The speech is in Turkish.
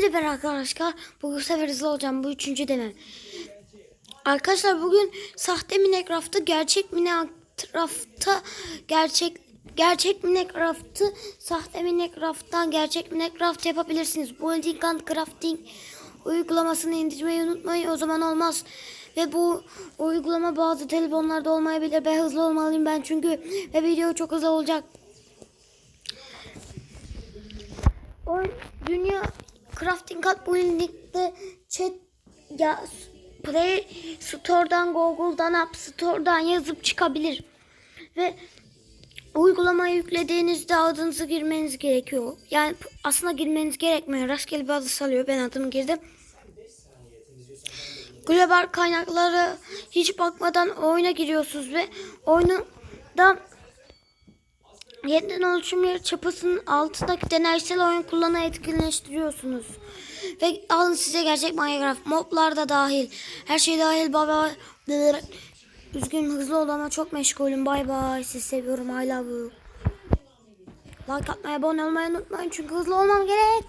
Merhaba arkadaşlar. Bugün bu sefer hızlı olacağım. Bu üçüncü denem. Arkadaşlar bugün sahte Minecraft'ı gerçek Minecraft'ta gerçek gerçek Minecraft'ı sahte Minecraft'tan gerçek Minecraft yapabilirsiniz. Building and Crafting uygulamasını indirmeyi unutmayın. O zaman olmaz. Ve bu uygulama bazı telefonlarda olmayabilir. Ben hızlı olmalıyım ben çünkü ve video çok hızlı olacak. O dünya Crafting Cut bu ligde chat ya Play Store'dan Google'dan App Store'dan yazıp çıkabilir. Ve uygulamayı yüklediğinizde adınızı girmeniz gerekiyor. Yani aslında girmeniz gerekmiyor. Rastgele bir adı salıyor. Ben adımı girdim. Global kaynakları hiç bakmadan oyuna giriyorsunuz ve oyunda Yeniden oluşum yer çapasının altındaki deneysel oyun kullanı etkinleştiriyorsunuz. Ve alın size gerçek Minecraft. Moblar da dahil. Her şey dahil baba. Üzgünüm hızlı ol ama çok meşgulüm. Bay bay. Sizi seviyorum. I love you. Like atmayı, abone olmayı unutmayın. Çünkü hızlı olmam gerek.